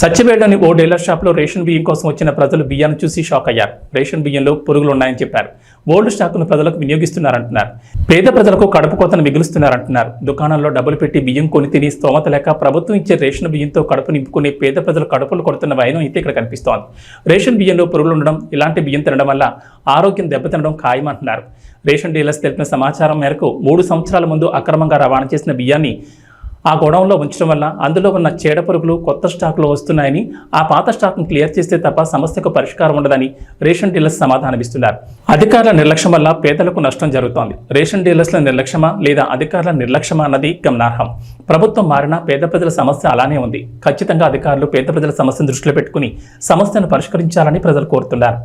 సత్యవేడలోని ఓ dealer షాప్లో ration బియ్యం కోసం వచ్చిన ప్రజలు బియ్యాన్ని చూసి షాక్ అయ్యారు. రేషన్ బియ్యంలో పురుగులు ఉన్నాయని చెప్పారు. ఓల్డ్ స్టాక్ను ప్రజలకు వినియోగిస్తున్నారంటున్నారు. పేద ప్రజలకు కడుపు కోతను మిగులుస్తున్నారంటున్నారు. దుకాణాల్లో డబ్బులు పెట్టి బియ్యం కొని తిని స్తోమత లేక ప్రభుత్వం ఇచ్చే రేషన్ బియ్యంతో కడుపు నింపుకునే పేద ప్రజలు కడుపులు కొడుతున్న భయం అయితే ఇక్కడ కనిపిస్తోంది. రేషన్ బియ్యంలో పురుగులు ఉండడం ఇలాంటి బియ్యం తినడం వల్ల ఆరోగ్యం దెబ్బతినడం ఖాయమంటున్నారు. రేషన్ డీలర్స్ తెలిపిన సమాచారం మేరకు మూడు సంవత్సరాల ముందు అక్రమంగా రవాణా చేసిన బియ్యాన్ని ఆ గోడౌన్లో ఉంచడం వల్ల అందులో ఉన్న చీడపురుగులు కొత్త స్టాక్లో వస్తున్నాయని ఆ పాత స్టాక్ను క్లియర్ చేస్తే తప్ప సమస్యకు పరిష్కారం ఉండదని రేషన్ డీలర్స్ సమాధానమిస్తున్నారు. అధికారుల నిర్లక్ష్యం వల్ల పేదలకు నష్టం జరుగుతోంది. రేషన్ డీలర్స్ల నిర్లక్ష్యమా లేదా అధికారుల నిర్లక్ష్యమా అన్నది గమనార్హం. ప్రభుత్వం మారినా పేద ప్రజల సమస్య అలానే ఉంది. ఖచ్చితంగా అధికారులు పేద ప్రజల సమస్యను దృష్టిలో పెట్టుకుని సమస్యను పరిష్కరించాలని ప్రజలు కోరుతున్నారు.